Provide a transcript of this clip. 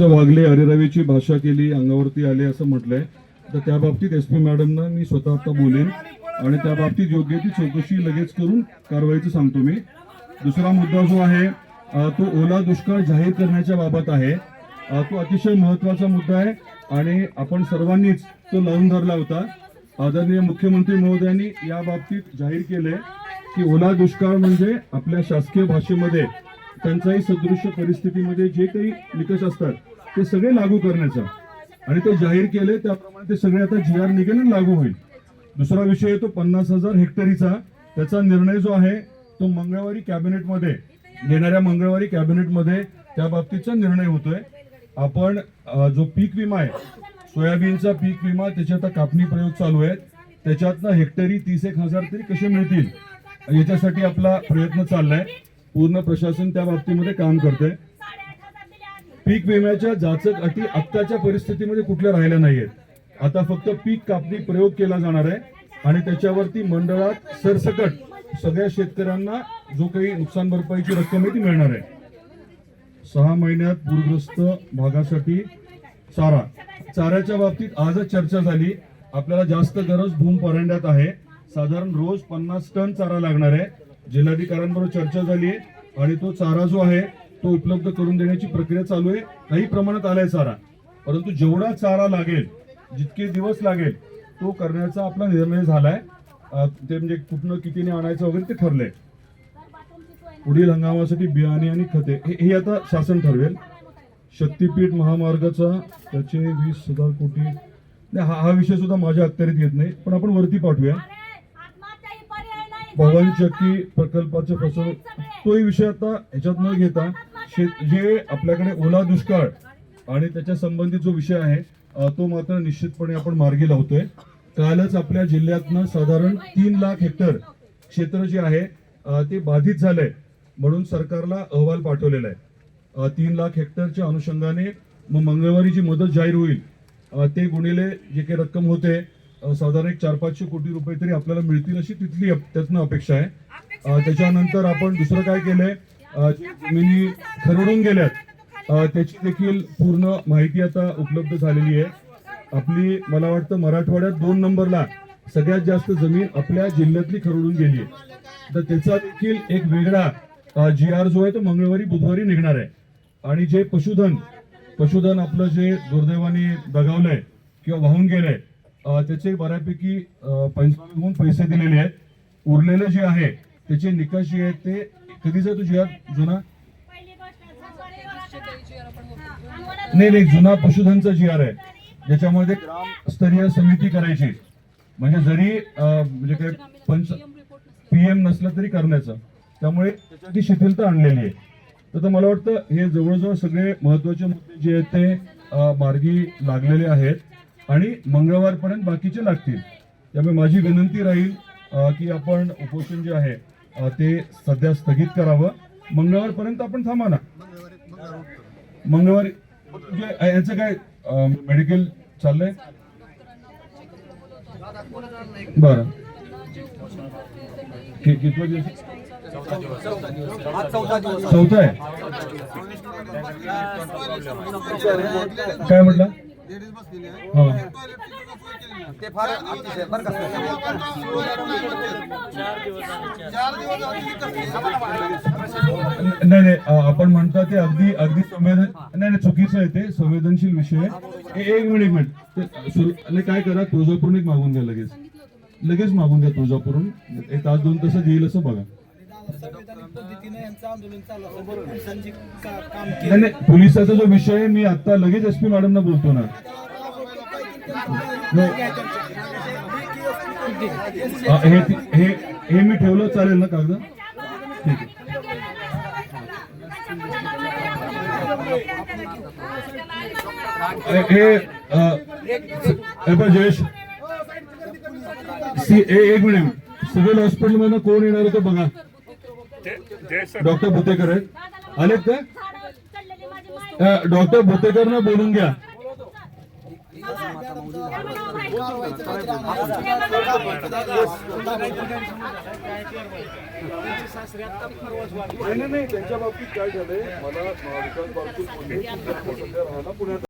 वागले अरेरावीची भाषा केली अंगावरती आले असं म्हटलंय तर त्या बाबतीत एस पी मॅडमना मी स्वतः आता बोलेन आणि त्या बाबतीत योग्य ती चौकशी लगेच करून कारवाईचं सांगतो मी. दुसरा मुद्दा जो आहे तो ओला दुष्काळ जाहीर करण्याच्या बाबत आहे. तो अतिशय महत्त्वाचा मुद्दा आहे आणि आपण सर्वांनीच तो लावून धरला होता. आदरणीय मुख्यमंत्री महोदयांनी या बाबतीत जाहीर केले की ओला दुष्काळ म्हणजे आपल्या शासकीय भाषेमध्ये टंचाई सदृश्य परिस्थितीमध्ये जे काही निकष असतात ते सगळे लागू करण्याचा. आणि ते जाहीर केले त्याप्रमाणे ते सगळे आता जी आर निघेल लागू होईल. दुसरा विषय येतो तो पन्नास हजार हेक्टरीचा. त्याचा निर्णय जो आहे तो मंगळवारी कॅबिनेटमध्ये येणाऱ्या मंगळवारी कॅबिनेटमध्ये त्या बाबतीचा निर्णय होतोय. आपण जो पीक विमा आहे सोयाबीनचा पीक विमा त्याची आता कापणी प्रयोग चालू आहे त्याच्यातनं हेक्टरी तीस एक हजार तरी कसे मिळतील याच्यासाठी आपला प्रयत्न चाललाय. पूर्ण प्रशासन त्या बाबतीमध्ये काम करतंय. पीक विम्याच्या जाचक अटी आत्ताच्या परिस्थितीमध्ये कुठल्या राहिल्या नाहीयेत. आता फक्त पीक कापणी प्रयोग केला जाणार आहे आणि त्याच्यावरती मंडळात सरसकट सगळ्या शेतकऱ्यांना जो काही नुकसान भरपाईची रक्कम आहे ती मिळणार आहे. सहा महिन्यात पूरग्रस्त भागासाठी चारा. चाऱ्याच्या बाबतीत आजच चर्चा झाली. आपल्याला जास्त गरज भूम परांड्यात आहे. साधारण रोज पन्नास टन चारा लागणार आहे. जिल्हाधिकाऱ्यांबरोबर चर्चा झाली आहे आणि तो चारा जो आहे तो उपलब्ध करून देण्याची प्रक्रिया चालू आहे. काही प्रमाणात आलाय चारा. परंतु जेवढा चारा लागेल जितके दिवस लागेल तो करण्याचा आपला निर्णय झालाय. ते म्हणजे कुठनं कितीने आणायचं वगैरे ते ठरलंय. पुढील हंगामासाठी बियाणे आणि खते हे हे आता शासन ठरवेल. शक्तीपीठ महामार्गाचा त्याचे वीस हजार कोटी. नाही, हा हा विषय सुद्धा माझ्या अखत्यारीत येत नाही पण आपण वरती पाठवूया. भवन शक्ती प्रकल्पाचं फसवणूक. तोही विषय आता ह्याच्यात न घेता शेत जे आपल्याकडे ओला दुष्काळ आणि त्याच्या संबंधित जो विषय आहे तो मात्र निश्चितपणे आपण मार्गी लावतोय. कालच आपल्या जिल्ह्यातनं साधारण तीन लाख हेक्टर क्षेत्र जे आहे ते बाधित झालंय म्हणून सरकारला अहवाल पाठवलेला आहे तीन लाख हेक्टरच्या अनुषंगाने मग मंगळवारी जी मदत जाहीर होईल ते गुणिले जे काही रक्कम होते साधारण एक चार पाचशे कोटी रुपये तरी आपल्याला मिळतील अशी तिथली त्यातनं अपेक्षा आहे. त्याच्यानंतर आपण दुसरं काय केलंय? जमिनी खरडून गेल्यात. त्याची देखील पूर्ण माहिती आता उपलब्ध झालेली आहे. आपली मला वाटतं मराठवाड्यात दोन नंबरला सगळ्यात जास्त जमीन आपल्या जिल्ह्यातली खरडून गेली आहे. तर त्याचा देखील एक वेगळा जी आर जो आहे तो मंगळवारी बुधवारी निघणार आहे. आणि जे पशुधन पशुधन आपलं जे दुर्दैवाने दगावलंय किंवा वाहून गेलंय त्याचे बऱ्यापैकी अ, पंचनामे पैसे दिलेले आहेत. उरलेलं जे आहे त्याचे निकष जे आहेत ते कधीच तो जी आर जुना? नाही नाही जुना पशुधनचा जी आर आहे ज्याच्यामध्ये ग्रामस्तरीय समिती करायची. म्हणजे जरी म्हणजे काय पंच पीएम नसलं तरी करण्याचं. त्यामुळे त्याच्यासाठी ती शिथिलता आणलेली आहे. तर मला वाटतं हे जवळजवळ सगळे महत्त्वाचे मुद्दे जे आहेत ते मार्गी लागलेले आहेत. आणि मंगळवारपर्यंत बाकीचे लागतील. त्यामुळे माझी विनंती राहील की आपण उपोषण जे आहे ते सध्या स्थगित करावं. मंगळवारपर्यंत आपण थांबा ना. मंगळवारी यांचं याचं काय मेडिकल चाललंय? बर. कितवा दिवस? चौथा आहे. काय म्हटलं? हा. ते फार अतिशय बरं का नाही नाही अ, आपण म्हणता ते अगदी अगदी संवेदन नाही नाही चुकीचं आहे ते संवेदनशील विषय आहे. ए- एक मिनिट एक मिनिट. ते सुरु- नाही, काय करा तुळजापूरून एक मागून घ्या लगेच. लगेच मागून घ्या तुळजापूरून एक तास दोन तासात येईल असं बघा. पद्धतीने यांचं आंदोलन चालू असतं. पोलिसांची का- काम नाही नाही पोलिसाचा जो विषय आहे मी आता लगेच एस पी मॅडमना बोलतो ना. नाही. अ, हे हे हे मी ठेवलं चालेल ना कागद? ठीक आहे. हे- हे अ, हे पण जयेश. सी ए- एक मिनिट. सिव्हिल हॉस्पिटल मधनं कोण येणार होतं बघा. डॉक्टर भुतेकर आहेत. आलेत का? अ, डॉक्टर भुतेकर ना बोलून घ्या. कारवाईचं काहीतरी आणायचं. नाही नाही नाही त्यांच्या बाबतीत काय झालंय? मला अं, विकास बारकूल बोलले की ते आता सध्या राहायला पुण्यात